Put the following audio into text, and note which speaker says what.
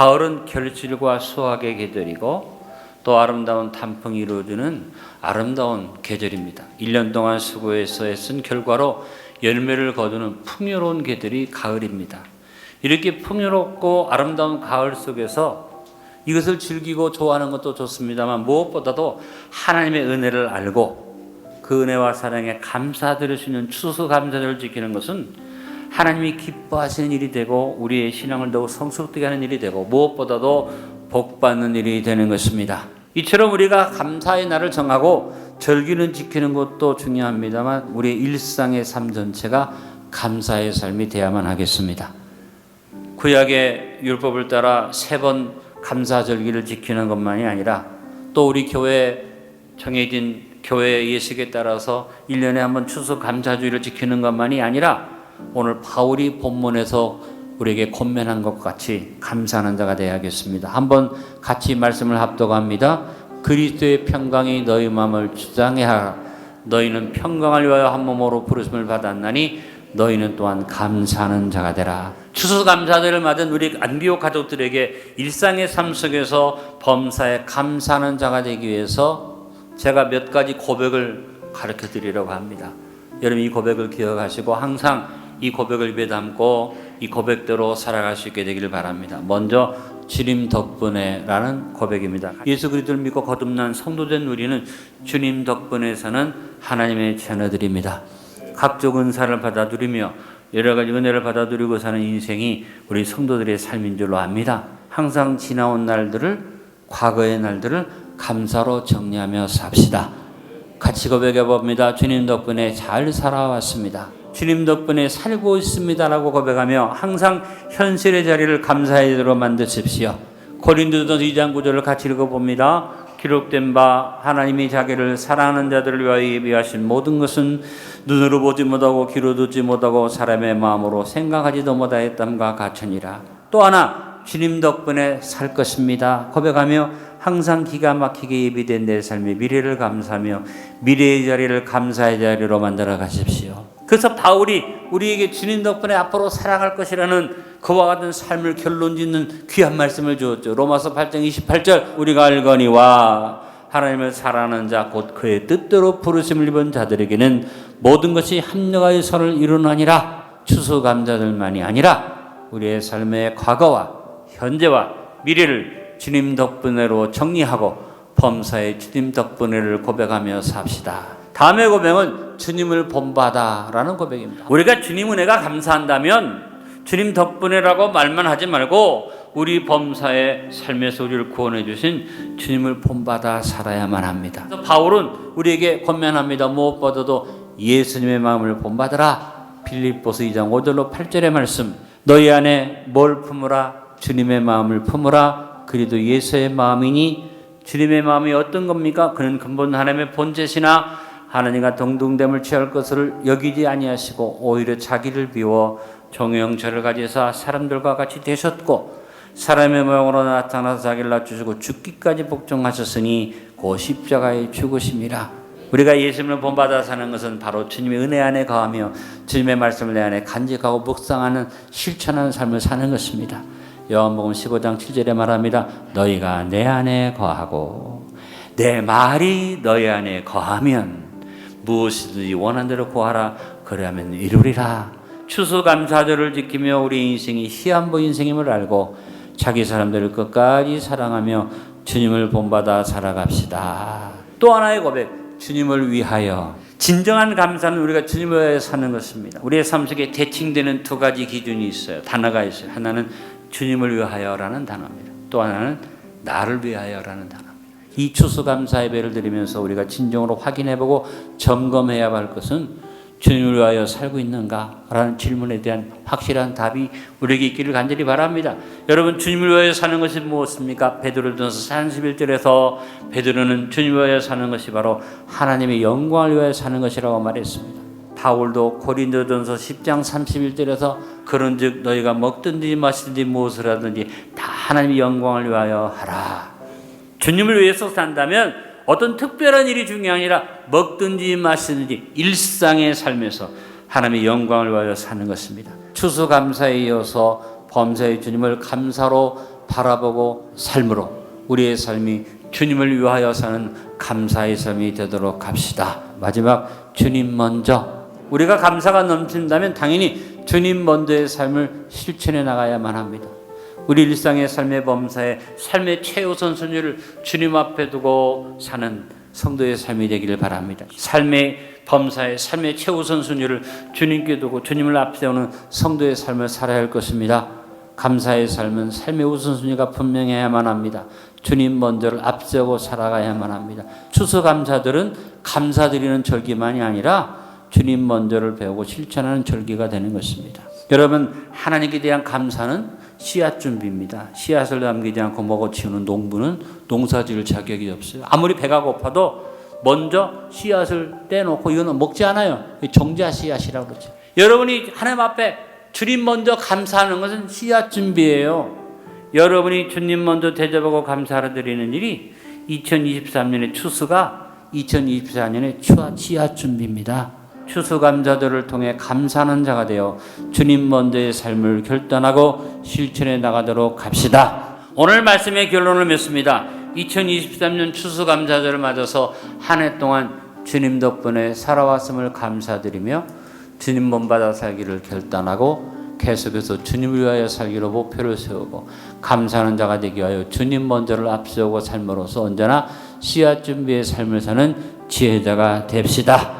Speaker 1: 가을은 결실과 수확의 계절이고 또 아름다운 단풍이 이루어지는 아름다운 계절입니다. 1년 동안 수고해서 애쓴 결과로 열매를 거두는 풍요로운 계절이 가을입니다. 이렇게 풍요롭고 아름다운 가을 속에서 이것을 즐기고 좋아하는 것도 좋습니다만 무엇보다도 하나님의 은혜를 알고 그 은혜와 사랑에 감사드릴 수 있는 추수 감사절을 지키는 것은 하나님이 기뻐하시는 일이 되고 우리의 신앙을 더욱 성숙되게 하는 일이 되고 무엇보다도 복받는 일이 되는 것입니다. 이처럼 우리가 감사의 날을 정하고 절기는 지키는 것도 중요합니다만 우리의 일상의 삶 전체가 감사의 삶이 되어야만 하겠습니다. 구약의 율법을 따라 세 번 감사 절기를 지키는 것만이 아니라 또 우리 교회 정해진 교회 예식에 따라서 1년에 한 번 추수 감사주의를 지키는 것만이 아니라 오늘 바울이 본문에서 우리에게 권면한 것 같이 감사하는 자가 되어야겠습니다. 한번 같이 말씀을 합독합니다. 그리스도의 평강이 너희 마음을 주장해 하라. 너희는 평강을 위하여 한 몸으로 부르심을 받았나니 너희는 또한 감사하는 자가 되라. 추수 감사들을 맞은 우리 안비오 가족들에게 일상의 삶 속에서 범사에 감사하는 자가 되기 위해서 제가 몇 가지 고백을 가르쳐 드리려고 합니다. 여러분 이 고백을 기억하시고 항상 이 고백을 입에 담고 이 고백대로 살아갈 수 있게 되기를 바랍니다. 먼저 주님 덕분에라는 고백입니다. 예수 그리스도를 믿고 거듭난 성도된 우리는 주님 덕분에 사는 하나님의 자녀들입니다. 각종 은사를 받아 누리며 여러 가지 은혜를 받아 누리고 사는 인생이 우리 성도들의 삶인 줄로 압니다. 항상 지나온 날들을 과거의 날들을 감사로 정리하며 삽시다. 같이 고백해 봅니다. 주님 덕분에 잘 살아왔습니다. 주님 덕분에 살고 있습니다라고 고백하며 항상 현실의 자리를 감사의 자리로 만드십시오. 고린도전서 2장 9절을 같이 읽어봅니다. 기록된 바 하나님이 자기를 사랑하는 자들을 위하여 예비하신 모든 것은 눈으로 보지 못하고 귀로 듣지 못하고 사람의 마음으로 생각하지도 못하였담과 같으니라. 또 하나 주님 덕분에 살 것입니다. 고백하며 항상 기가 막히게 예비된 내 삶의 미래를 감사하며 미래의 자리를 감사의 자리로 만들어 가십시오. 그래서 바울이 우리에게 주님 덕분에 앞으로 살아갈 것이라는 그와 같은 삶을 결론 짓는 귀한 말씀을 주었죠. 로마서 8장 28절 우리가 알거니와 하나님을 사랑하는 자 곧 그의 뜻대로 부르심을 입은 자들에게는 모든 것이 합력하여 선을 이루나니라 추수 감자들만이 아니라 우리의 삶의 과거와 현재와 미래를 주님 덕분에로 정리하고 범사의 주님 덕분에를 고백하며 삽시다. 다음의 고백은 주님을 본받아라는 고백입니다. 우리가 주님 은혜가 감사한다면 주님 덕분에라고 말만 하지 말고 우리 범사의 삶에서 우리를 구원해 주신 주님을 본받아 살아야만 합니다. 바울은 우리에게 권면합니다. 무엇보다도 예수님의 마음을 본받으라. 빌립보서 2장 5절로 8절의 말씀. 너희 안에 뭘 품으라? 주님의 마음을 품으라. 그리도 예수의 마음이니 주님의 마음이 어떤 겁니까? 그는 근본 하나님의 본체시나 하나님과 동등됨을 취할 것을 여기지 아니하시고 오히려 자기를 비워 종형체를 가지사 사람들과 같이 되셨고 사람의 모양으로 나타나서 자기를 낮추시고 죽기까지 복종하셨으니 그 십자가의 죽으심이라 우리가 예수님을 본받아 사는 것은 바로 주님의 은혜 안에 거하며 주님의 말씀을 내 안에 간직하고 묵상하는 실천하는 삶을 사는 것입니다. 요한복음 15장 7절에 말합니다. 너희가 내 안에 거하고 내 말이 너희 안에 거하면 무엇이든지 원한 대로 구하라 그러면 이루리라. 추수감사절을 지키며 우리 인생이 시한부 인생임을 알고 자기 사람들을 끝까지 사랑하며 주님을 본받아 살아갑시다. 또 하나의 고백. 주님을 위하여 진정한 감사는 우리가 주님을 위하여 사는 것입니다. 우리의 삶 속에 대칭되는 두 가지 기준이 있어요. 단어가 있어요. 하나는 주님을 위하여라는 단어입니다. 또 하나는 나를 위하여라는 단어입니다. 이 추수감사 예배를 드리면서 우리가 진정으로 확인해보고 점검해야 할 것은 주님을 위하여 살고 있는가? 라는 질문에 대한 확실한 답이 우리에게 있기를 간절히 바랍니다. 여러분, 주님을 위하여 사는 것이 무엇입니까? 베드로전서 31절에서 베드로는 주님을 위하여 사는 것이 바로 하나님의 영광을 위하여 사는 것이라고 말했습니다. 바울도 고린도전서 10장 31절에서 그런즉 너희가 먹든지 마시든지 무엇을 하든지 다 하나님의 영광을 위하여 하라. 주님을 위해서 산다면 어떤 특별한 일이 중요한 아니라 먹든지 마시든지 일상의 삶에서 하나님의 영광을 위하여 사는 것입니다. 추수 감사에 이어서 범사의 주님을 감사로 바라보고 삶으로 우리의 삶이 주님을 위하여 사는 감사의 삶이 되도록 합시다. 마지막 주님 먼저 우리가 감사가 넘친다면 당연히 주님 먼저의 삶을 실천해 나가야만 합니다. 우리 일상의 삶의 범사에 삶의 최우선 순위를 주님 앞에 두고 사는 성도의 삶이 되기를 바랍니다. 삶의 범사에 삶의 최우선 순위를 주님께 두고 주님을 앞세우는 성도의 삶을 살아야 할 것입니다. 감사의 삶은 삶의 우선순위가 분명해야만 합니다. 주님 먼저를 앞세우고 살아가야만 합니다. 추수 감사들은 감사드리는 절기만이 아니라 주님 먼저를 배우고 실천하는 절기가 되는 것입니다. 여러분 하나님께 대한 감사는 씨앗 준비입니다. 씨앗을 남기지 않고 먹어 치우는 농부는 농사지을 자격이 없어요. 아무리 배가 고파도 먼저 씨앗을 떼놓고 이거는 먹지 않아요. 정자 씨앗이라고 그러죠. 여러분이 하나님 앞에 주님 먼저 감사하는 것은 씨앗 준비예요. 여러분이 주님 먼저 대접하고 감사를 드리는 일이 2023년의 추수가 2024년의 추아 씨앗 준비입니다. 추수감자들을 통해 감사하는 자가 되어 주님 먼저의 삶을 결단하고 실천해 나가도록 합시다. 오늘 말씀의 결론을 맺습니다. 2023년 추수감자절을 맞아서 한 해 동안 주님 덕분에 살아왔음을 감사드리며 주님 본받아 살기를 결단하고 계속해서 주님을 위하여 살기로 목표를 세우고 감사하는 자가 되기 위하여 주님 먼저를 앞세우고 삶으로써 언제나 씨앗 준비의 삶을 사는 지혜자가 됩시다.